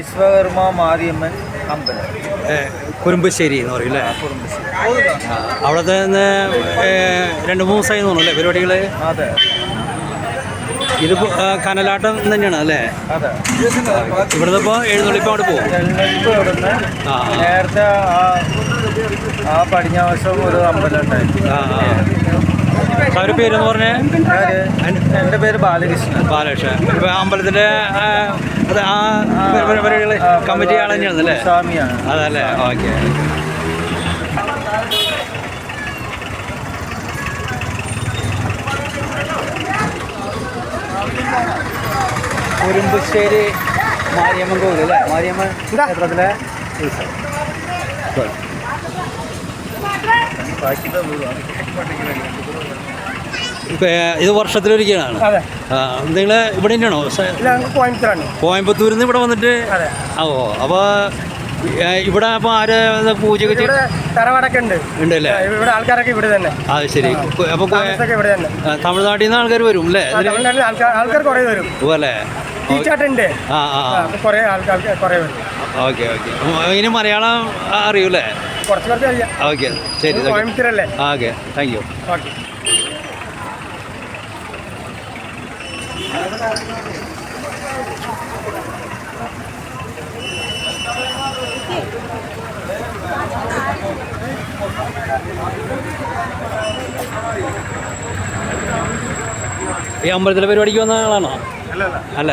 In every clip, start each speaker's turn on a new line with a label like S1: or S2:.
S1: വിശ്വകർമ്മ മാരിയമ്മൻ അമ്പലം.
S2: കുറുമ്പശ്ശേരി എന്ന് പറയും അല്ലേ? അവിടുത്തെ നിന്ന് രണ്ട് മൂന്ന് ദിവസമായി തോന്നുന്നു അല്ലേ പരിപാടികൾ
S1: അതെ.
S2: ഇത് കനലാട്ടം തന്നെയാണ് അല്ലേ? ഇവിടുന്ന് ഇപ്പോൾ എഴുന്നള്ളിപ്പോൾ അവിടെ പോകും.
S1: നേരത്തെ ആ പടിഞ്ഞാവശ്യം ഒരു അമ്പലം ഉണ്ടായിരുന്നു.
S2: അവരുടെ പേരെന്ന് പറഞ്ഞേ?
S1: എന്റെ പേര് ബാലകൃഷ്ണൻ.
S2: ബാലകൃഷ്ണൻ. ഇപ്പൊ അമ്പലത്തിന്റെ ആ, അത് ആ പരിപാടികൾ കമ്മിറ്റി ആൾ തന്നെയാണ് അല്ലേ
S1: സ്വാമിയാണ്.
S2: അതല്ലേ? ഓക്കെ. കുറുമ്പശ്ശേരി മാരിയമ്മൻ കോവിൽ അല്ലേ മാരിയമ്മൻ ക്ഷേത്രത്തിലെ ഉത്സവം. ഇത് വർഷത്തിലൊരിക്കലാണ്. നിങ്ങൾ ഇവിടെ തന്നെയാണോ? കോയമ്പത്തൂരിൽ നിന്ന് ഇവിടെ വന്നിട്ട്? ഓ അപ്പോൾ ഇവിടെ അപ്പോൾ ആര് പൂജ
S1: തറവാടൊക്കെ ഉണ്ട്.
S2: ഉണ്ടല്ലേ?
S1: ഇവിടെ ആൾക്കാരൊക്കെ ഇവിടെ തന്നെ.
S2: അത് ശരി. അപ്പോൾ
S1: ഇവിടെ തന്നെ.
S2: തമിഴ്നാട്ടിൽ നിന്ന് ആൾക്കാർ വരും അല്ലേ?
S1: ആൾക്കാർ കുറേ വരും.
S2: ഓ, അല്ലേ
S1: ടീച്ചാട്ടുണ്ട്
S2: ആ ആ.
S1: കുറേ ആൾക്കാർ കുറേ വരും.
S2: Okay okay. ഇനി മലയാളം അറിയൂലേ ഓക്കെ ശരി.
S1: കോയമ്പത്തൂരല്ലേ?
S2: Okay thank you
S1: okay.
S2: ഈ അമ്പലത്തിലെ പരിപാടിക്ക് വന്ന ആളാണോ? അല്ല.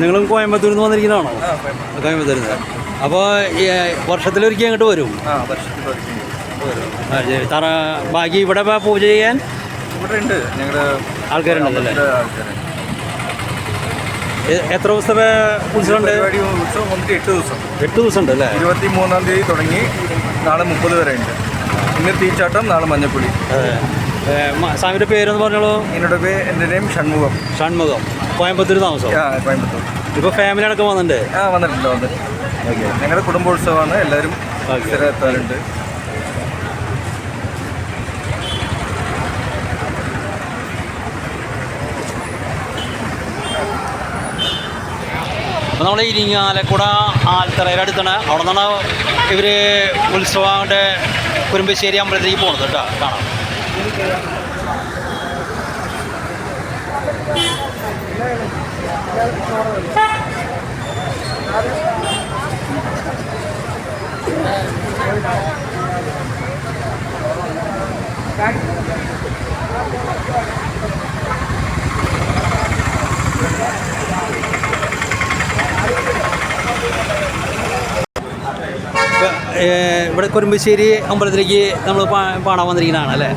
S2: നിങ്ങളും കോയമ്പത്തൂരിൽ നിന്ന് വന്നിരിക്കുന്നതാണോ? കോയമ്പത്തൂരിൽ. നിന്ന്. അപ്പോൾ വർഷത്തിലൊരിക്കൽ അങ്ങോട്ട് വരും. തറ ബാക്കി ഇവിടെ പൂജ ചെയ്യാൻ
S1: ഇവിടെ ഉണ്ട് ഞങ്ങളുടെ
S2: ആൾക്കാരുണ്ടല്ലേ
S1: ആൾക്കാരുണ്ട്
S2: എത്ര ദിവസത്തെ ഉത്സവമുണ്ട്?
S1: ഉത്സവം എട്ട് ദിവസം.
S2: എട്ട് ദിവസം ഉണ്ട് അല്ലേ?
S1: ഇരുപത്തി മൂന്നാം തീയതി തുടങ്ങി നാളെ മുപ്പത് വരെ ഉണ്ട് ഇന്ന് തീച്ചാട്ടം നാളെ മഞ്ഞപ്പൊടി
S2: സ്വാമിയുടെ പേരെന്ന് പറഞ്ഞോളൂ.
S1: എന്നോട് പേര് എന്റെ നെയിം ഷൺമുഖം.
S2: ഷൺമുഖം. കോയമ്പത്തൂർ താമസം?
S1: ആ കോയമ്പത്തൂർ.
S2: ഇപ്പോൾ ഫാമിലി അടക്കം വന്നിട്ടുണ്ട്?
S1: ആ വന്നിട്ടുണ്ട് വന്നിട്ടുണ്ട്. ഞങ്ങളുടെ കുടുംബോത്സവമാണ് എല്ലാവരും എത്താറുണ്ട്
S2: അപ്പോൾ നമ്മൾ ഇരിങ്ങാലക്കുട ആൽത്തറയുടെ അടുത്താണ്. അവിടെ നിന്നാണ് ഇവർ ഉത്സവങ്ങളുടെ കുരുമ്പശ്ശേരി അമ്പലത്തിലേക്ക് പോകുന്നത് കേട്ടോ. കാണാം. ഇപ്പൊ, ഇവിടെ കുരുമ്പശ്ശേരി അമ്പലത്തിലേക്ക് നമ്മൾ പാടാൻ വന്നിരിക്കുന്നതാണ് അല്ലേ?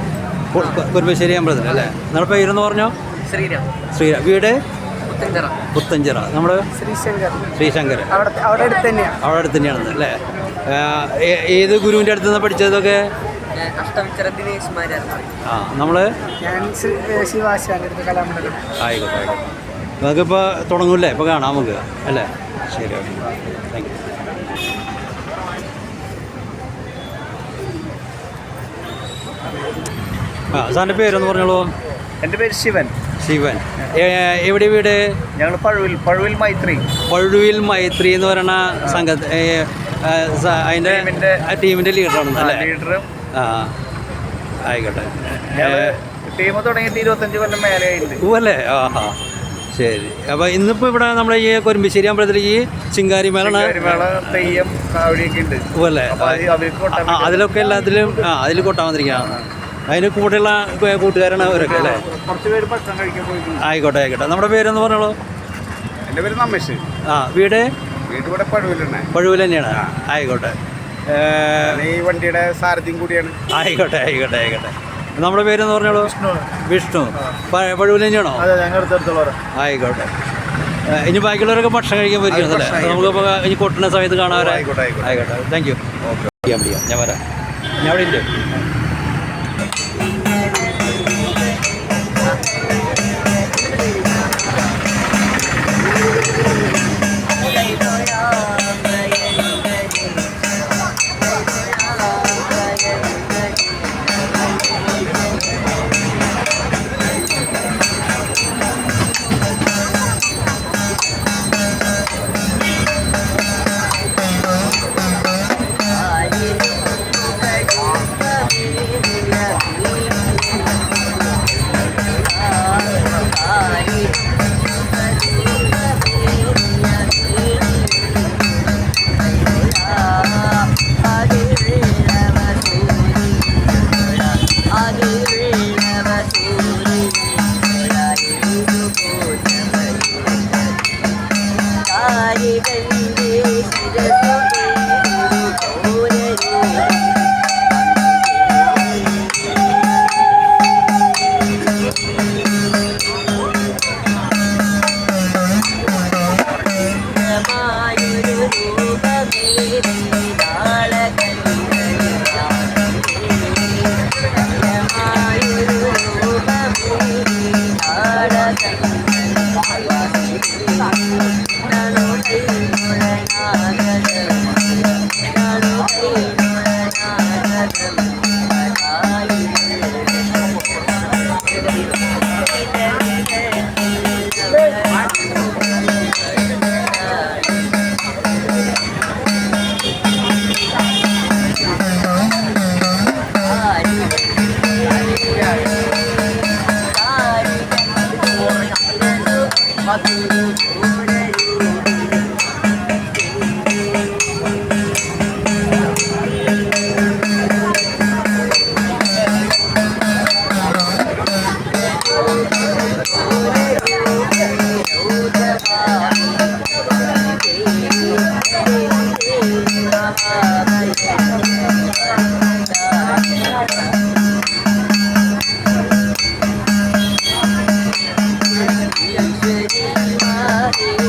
S2: കുരുമ്പശ്ശേരി അമ്പലത്തിൽ അല്ലേ? നമ്മുടെ പേരെന്ന് പറഞ്ഞോ?
S1: ശ്രീരാം.
S2: ശ്രീരാം. വീട്?
S1: പുത്തഞ്ചിറ.
S2: പുത്തഞ്ചിറ. നമ്മുടെ
S1: ശ്രീശങ്കർ.
S2: ശ്രീശങ്കർ.
S1: അവിടെ അവിടെ അടുത്ത് തന്നെയാണ്
S2: അവിടെ അടുത്ത് തന്നെയാണ്. അല്ലേ? ഏത് ഗുരുവിന്റെ അടുത്ത് നിന്ന് പഠിച്ചതൊക്കെ? ആ നമ്മൾ? ആയിക്കോട്ടെ ആയിക്കോട്ടെ. നമുക്കിപ്പോൾ തുടങ്ങൂല്ലേ? ഇപ്പോൾ കാണാം നമുക്ക്. അല്ലേ? ശരി ഓക്കെ. താങ്ക് യു ആ സാറിന്റെ പേരൊന്ന് പറഞ്ഞോളൂ.
S1: എന്റെ പേര് ശിവൻ.
S2: ശിവൻ. എവിടെ വീട്?
S1: ഞങ്ങൾ പഴുവിൽ പഴുവിൽ മൈത്രി.
S2: പഴുവിൽ മൈത്രി എന്ന് പറയുന്ന സംഘ അതിന്റെ ടീമിന്റെ ലീഡറാണ്. അല്ലേ?
S1: ലീഡറും.
S2: ആ ആയിക്കോട്ടെ.
S1: ടീം തുടങ്ങിയിട്ട് ഇരുപത്തഞ്ച് കൊല്ലം മേലെയായിട്ട്
S2: അല്ലേ? ആ ആ. ശരി. അപ്പോൾ ഇന്നിപ്പോ ഇവിടെ നമ്മുടെ ഈ കൊരുമ്പിശ്ശേരി അമ്പലത്തിലേക്ക് ചിങ്കാരി മേളാണ്
S1: മേള തെയ്യം ഉണ്ട്.
S2: അതിലൊക്കെ എല്ലാത്തിലും ആ അതിൽ കൊട്ടാൻ വന്നിരിക്കുകയാണ്. അതിന് കൂടെയുള്ള കൂട്ടുകാരാണ് അവരൊക്കെ അല്ലേ? ആയിക്കോട്ടെ ആയിക്കോട്ടെ. നമ്മുടെ പേരെന്ന് പറഞ്ഞോളൂ?
S1: എന്റെ പേര് നമ്മേഷ്
S2: ആ വീട്?
S1: വീട് ഇവിടെ പഴുവിലുണ്ട്.
S2: പഴുവിൽ തന്നെയാണ്. ആയിക്കോട്ടെ.
S1: ഈ വണ്ടിയുടെ സാരഥ്യം കൂടിയാണ്.
S2: ആയിക്കോട്ടെ ആയിക്കോട്ടെ ആയിക്കോട്ടെ.
S3: നമ്മുടെ പേരെന്ന് പറഞ്ഞോളൂ? വിഷ്ണു. പഴുവിൽ തന്നെയാണോ?
S1: അതെ ഞങ്ങളുടെ അടുത്തുള്ളവരാ
S3: ആയിക്കോട്ടെ. ഇനി ബാക്കിയുള്ളവരൊക്കെ ഭക്ഷണം കഴിക്കാൻ പറ്റും അല്ലേ? നമുക്കിപ്പോൾ ഇനി കൊട്ടുന്ന സമയത്ത് കാണാൻ വരാം.
S1: ആയിക്കോട്ടെ,
S3: താങ്ക് യു ഓക്കെ. ഞാൻ വരാം. ഞാൻ അവിടെ ഇല്ലേ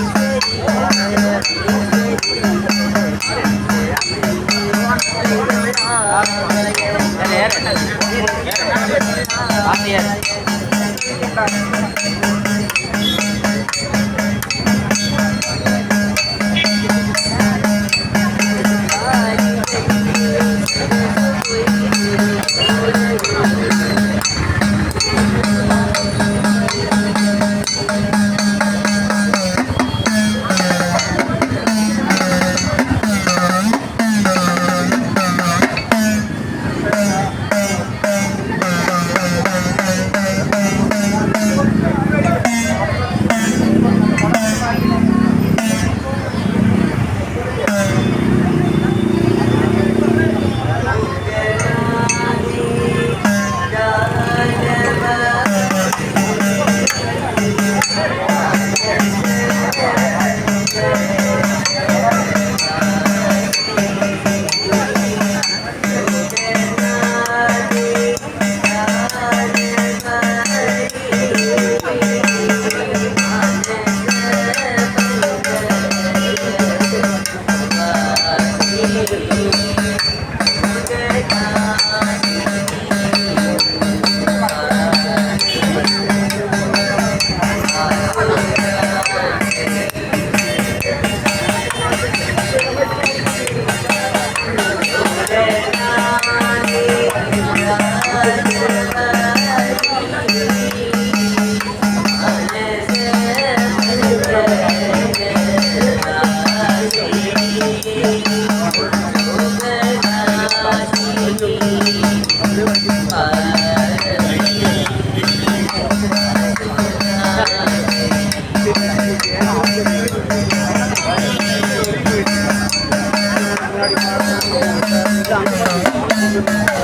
S4: thank you Thank you.